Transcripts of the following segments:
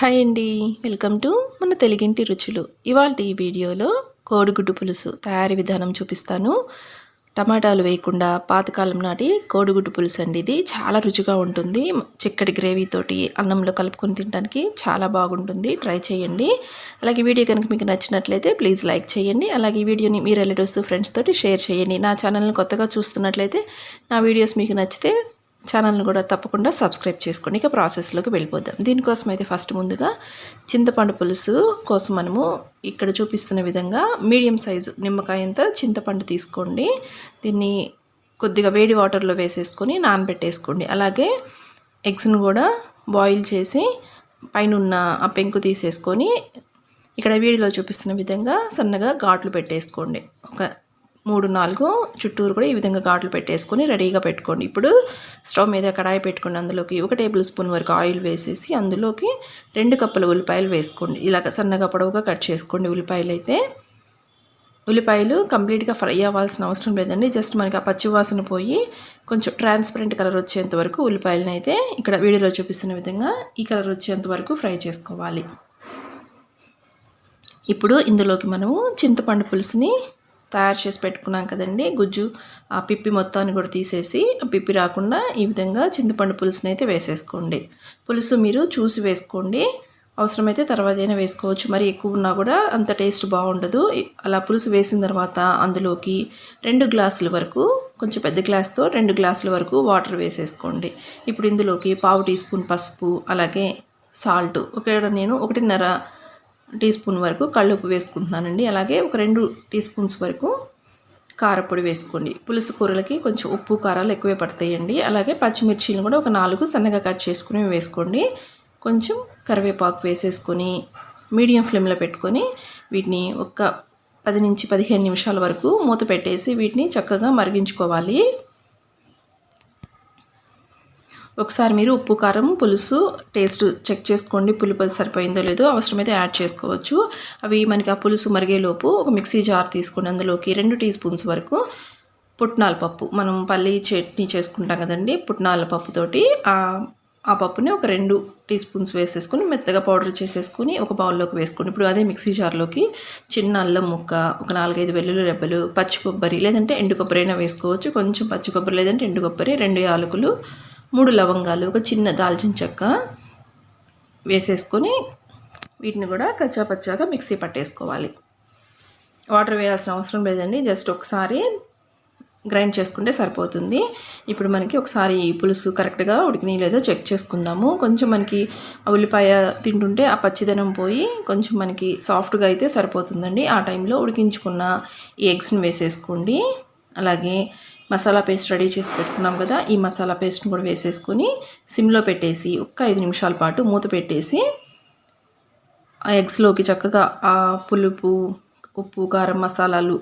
Hi అండి. Welcome to మన తెలుగింటి రుచులు. ఇవాళ ఈ వీడియోలో కోడిగుడ్డు పులుసు తయారీ విధానం చూపిస్తాను. టమాటాలు వేయకుండా పాతకాలం నాటి కోడిగుడ్డు పులుసు అండి ఇది. చాలా రుచిగా ఉంటుంది. చిక్కటి గ్రేవీతోటి అన్నంలో కలుపుకొని తినడానికి చాలా బాగుంటుంది. ట్రై చేయండి. అలాగే వీడియో కనుక మీకు నచ్చినట్లయితే ప్లీజ్ లైక్ చేయండి. అలాగే ఈ వీడియోని మీ రిలేటివ్స్ ఫ్రెండ్స్ తోటి షేర్ చేయండి. నా ఛానల్ని కొత్తగా చూస్తున్నట్లయితే నా వీడియోస్ మీకు నచ్చితే ఛానల్ని కూడా తప్పకుండా సబ్స్క్రైబ్ చేసుకోండి. ఇక ప్రాసెస్లోకి వెళ్ళిపోదాం. దీనికోసం అయితే ఫస్ట్ ముందుగా చింతపండు పులుసు కోసం మనము ఇక్కడ చూపిస్తున్న విధంగా మీడియం సైజు నిమ్మకాయంతో చింతపండు తీసుకోండి. దీన్ని కొద్దిగా వేడి వాటర్లో వేసేసుకొని నానబెట్టేసుకోండి. అలాగే ఎగ్స్ను కూడా బాయిల్ చేసి పైన ఉన్న ఆ పెంకు తీసేసుకొని ఇక్కడ వీడియోలో చూపిస్తున్న విధంగా సన్నగా ఘాట్లు పెట్టేసుకోండి. ఒక మూడు నాలుగు చుట్టూరు కూడా ఈ విధంగా ఘాట్లు పెట్టేసుకొని రెడీగా పెట్టుకోండి. ఇప్పుడు స్టవ్ మీద కడాయి పెట్టుకోండి అందులోకి ఒక టేబుల్ స్పూన్ వరకు ఆయిల్ వేసేసి అందులోకి రెండు కప్పుల ఉల్లిపాయలు వేసుకోండి. ఇలాగ సన్నగా పొడవుగా కట్ చేసుకోండి ఉల్లిపాయలు అయితే. ఉల్లిపాయలు కంప్లీట్గా ఫ్రై అవ్వాల్సిన అవసరం లేదండి. జస్ట్ మనకి ఆ పచ్చివాసన పోయి కొంచెం ట్రాన్స్పరెంట్ కలర్ వచ్చేంత వరకు ఉల్లిపాయలను అయితే ఇక్కడ వీడియోలో చూపిస్తున్న విధంగా ఈ కలర్ వచ్చేంత వరకు ఫ్రై చేసుకోవాలి. ఇప్పుడు ఇందులోకి మనము చింతపండు పులుసుని తయారు చేసి పెట్టుకున్నాం కదండి. గుజ్జు ఆ పిప్పి మొత్తాన్ని కూడా తీసేసి ఆ పిప్పి రాకుండా ఈ విధంగా చింతపండు పులుసుని అయితే వేసేసుకోండి. పులుసు మీరు చూసి వేసుకోండి. అవసరమైతే తర్వాత అయినా వేసుకోవచ్చు. మరి ఎక్కువ ఉన్నా కూడా అంత టేస్ట్ బాగుండదు. అలా పులుసు వేసిన తర్వాత అందులోకి రెండు గ్లాసుల వరకు కొంచెం పెద్ద గ్లాస్తో రెండు గ్లాసుల వరకు వాటర్ వేసేసుకోండి. ఇప్పుడు ఇందులోకి పావు టీ స్పూన్ పసుపు అలాగే సాల్ట్. ఒక నేను ఒకటిన్నర టీ స్పూన్ వరకు కళ్ళుప్పు వేసుకుంటున్నానండి. అలాగే ఒక రెండు టీ స్పూన్స్ వరకు కారపొడి వేసుకోండి. పులుసు కూరలకి కొంచెం ఉప్పు కారాలు ఎక్కువే పడతాయండి. అలాగే పచ్చిమిర్చిలు కూడా ఒక నాలుగు సన్నగా కట్ చేసుకుని వేసుకోండి. కొంచెం కరివేపాకు వేసేసుకొని మీడియం ఫ్లేమ్లో పెట్టుకొని వీటిని ఒక పది నుంచి పదిహేను నిమిషాల వరకు మూత పెట్టేసి వీటిని చక్కగా మరిగించుకోవాలి. ఒకసారి మీరు ఉప్పు కారం పులుసు టేస్ట్ చెక్ చేసుకోండి. పులుపు సరిపోయిందో లేదో అవసరమైతే యాడ్ చేసుకోవచ్చు. అవి మనకి ఆ పులుసు మరిగేలోపు ఒక మిక్సీ జార్ తీసుకుని అందులోకి రెండు టీ స్పూన్స్ వరకు పుట్నాల పప్పు. మనం పల్లి చట్నీ చేసుకుంటాం కదండి పుట్నాల పప్పుతోటి ఆ పప్పుని ఒక రెండు టీ స్పూన్స్ వేసేసుకుని మెత్తగా పౌడర్ చేసేసుకొని ఒక బౌల్లోకి వేసుకోండి. ఇప్పుడు అదే మిక్సీ జార్లోకి చిన్న అల్లం ముక్క ఒక నాలుగైదు వెల్లుల్లి రెబ్బలు పచ్చి కొబ్బరి లేదంటే ఎండు కొబ్బరి అయినా వేసుకోవచ్చు. కొంచెం పచ్చి కొబ్బరి లేదంటే ఎండు కొబ్బరి రెండు యాలకులు మూడు లవంగాలు ఒక చిన్న దాల్చిన చెక్క వేసేసుకొని వీటిని కూడా కచ్చాపచ్చాగా మిక్సీ పట్టేసుకోవాలి. వాటర్ వేయాల్సిన అవసరం లేదండి జస్ట్ ఒకసారి గ్రైండ్ చేసుకుంటే సరిపోతుంది. ఇప్పుడు మనకి ఒకసారి పులుసు కరెక్ట్గా ఉడికినాయి లేదో చెక్ చేసుకుందాము. కొంచెం మనకి ఉల్లిపాయ తింటుంటే ఆ పచ్చిదనం పోయి కొంచెం మనకి సాఫ్ట్గా అయితే సరిపోతుందండి. ఆ టైంలో ఉడికించుకున్న ఈ ఎగ్స్ని వేసేసుకోండి. అలాగే మసాలా పేస్ట్ రెడీ చేసి పెట్టుకున్నాం కదా ఈ మసాలా పేస్ట్ని కూడా వేసేసుకొని సిమ్లో పెట్టేసి ఒక్క ఐదు నిమిషాల పాటు మూత పెట్టేసి ఆ ఎగ్స్లోకి చక్కగా ఆ పులుపు ఉప్పు కారం మసాలాలు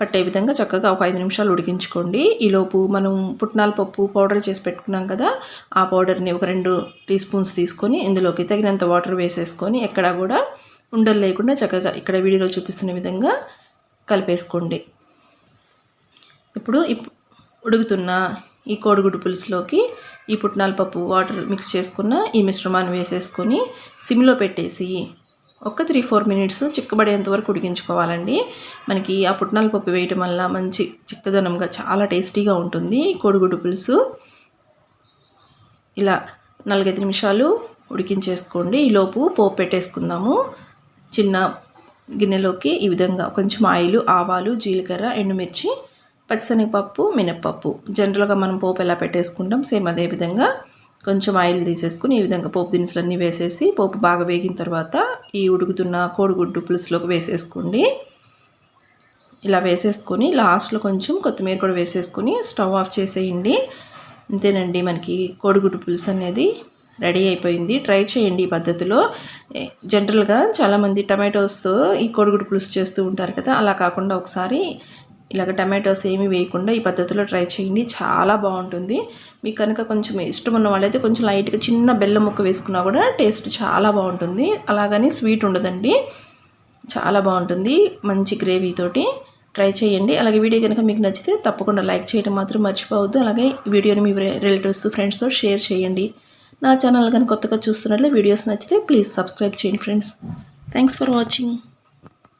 పట్టే విధంగా చక్కగా ఒక ఐదు నిమిషాలు ఉడికించుకోండి. ఈలోపు మనం పుట్నాల పప్పు పౌడర్ చేసి పెట్టుకున్నాం కదా ఆ పౌడర్ని ఒక రెండు టీ స్పూన్స్ తీసుకొని ఇందులోకి తగినంత వాటర్ వేసేసుకొని ఎక్కడా కూడా ఉండలు లేకుండా చక్కగా ఇక్కడ వీడియోలో చూపిస్తున్న విధంగా కలిపేసుకోండి. ఇప్పుడు ఉడుకుతున్న ఈ కోడిగుడ్డు పులుసులోకి ఈ పుట్నాల పప్పు వాటర్ మిక్స్ చేసుకున్న ఈ మిశ్రమాన్ని వేసేసుకొని సిమ్లో పెట్టేసి ఒక త్రీ ఫోర్ మినిట్స్ చిక్కబడేంత వరకు ఉడికించుకోవాలండి. మనకి ఆ పుట్నాల పప్పు వేయటం వల్ల మంచి చిక్కదనంగా చాలా టేస్టీగా ఉంటుంది కోడిగుడ్డు పులుసు. ఇలా నాలుగైదు నిమిషాలు ఉడికించేసుకోండి. ఈలోపు పోపు పెట్టేసుకుందాము. చిన్న గిన్నెలోకి ఈ విధంగా కొంచెం ఆయిల్ ఆవాలు జీలకర్ర ఎండుమిర్చి పచ్చిశనగపప్పు మినప్పప్పు. జనరల్గా మనం పోపు ఎలా పెట్టేసుకుంటాం సేమ్ అదే విధంగా కొంచెం ఆయిల్ తీసేసుకుని ఈ విధంగా పోపు దినుసులన్నీ వేసేసి పోపు బాగా వేగిన తర్వాత ఈ ఉడుకుతున్న కోడిగుడ్డు పులుసులోకి వేసేసుకోండి. ఇలా వేసేసుకొని లాస్ట్లో కొంచెం కొత్తిమీర కూడా వేసేసుకొని స్టవ్ ఆఫ్ చేసేయండి. అంతేనండి మనకి కోడిగుడ్డు పులుసు అనేది రెడీ అయిపోయింది. ట్రై చేయండి ఈ పద్ధతిలో. జనరల్గా చాలామంది టమాటోస్తో ఈ కోడిగుడ్డు పులుసు చేస్తూ ఉంటారు కదా అలా కాకుండా ఒకసారి ఇలాగ టమాటోస్ ఏమి వేయకుండా ఈ పద్ధతిలో ట్రై చేయండి. చాలా బాగుంటుంది. మీకు కనుక కొంచెం ఇష్టం ఉన్న వాళ్ళైతే కొంచెం లైట్గా చిన్న బెల్లం ముక్క వేసుకున్నా కూడా టేస్ట్ చాలా బాగుంటుంది. అలాగని స్వీట్ ఉండదండి. చాలా బాగుంటుంది. మంచి గ్రేవీతోటి ట్రై చేయండి. అలాగే వీడియో కనుక మీకు నచ్చితే తప్పకుండా లైక్ చేయడం మాత్రం మర్చిపోవద్దు. అలాగే వీడియోని మీ రిలేటివ్స్ ఫ్రెండ్స్తో షేర్ చేయండి. నా ఛానల్ కనుక కొత్తగా చూస్తున్నట్లే వీడియోస్ నచ్చితే ప్లీజ్ సబ్స్క్రైబ్ చేయండి ఫ్రెండ్స్. Thanks for watching.